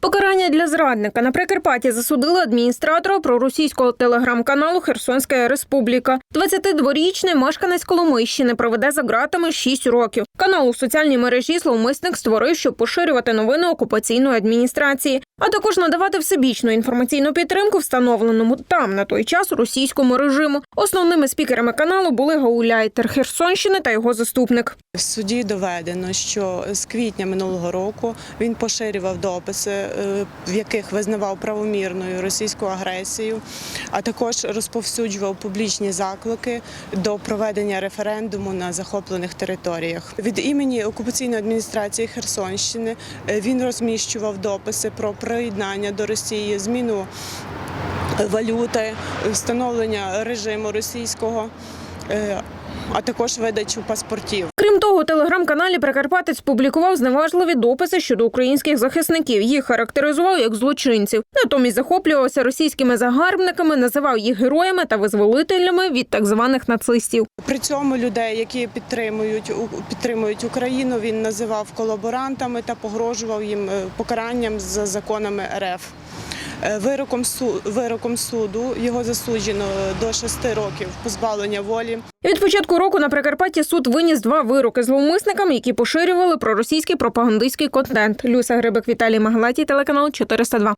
Покарання для зрадника на Прикарпатті засудили адміністратора проросійського телеграм-каналу Херсонська Республіка. 22-річний мешканець Коломийщини проведе за ґратами 6 років. Канал у соціальній мережі зловмисник створив, щоб поширювати новини окупаційної адміністрації, а також надавати всебічну інформаційну підтримку встановленому там на той час російському режиму. Основними спікерами каналу були гауляйтер Херсонщини та його заступник. В суді доведено, що з квітня минулого року він поширював дописи, в яких визнавав правомірною російську агресію, а також розповсюджував публічні заклики до проведення референдуму на захоплених територіях. Від імені окупаційної адміністрації Херсонщини е, він розміщував дописи про приєднання до Росії, зміну валюти, встановлення режиму російського. Е, А також видачу паспортів. Крім того, у телеграм-каналі Прикарпатець публікував зневажливі дописи щодо українських захисників. Їх характеризував як злочинців. Натомість захоплювався російськими загарбниками, називав їх героями та визволителями від так званих нацистів. При цьому людей, які підтримують підтримують Україну, він називав колаборантами та погрожував їм е, покаранням за законами РФ. Е, Вироком вироком суду його засуджено до шести років позбавлення волі. Від початку року на Прикарпатті суд виніс два вироки зловмисникам, які поширювали проросійський пропагандистський контент. Люся Грибик, Віталій Маглатій, телеканал 402.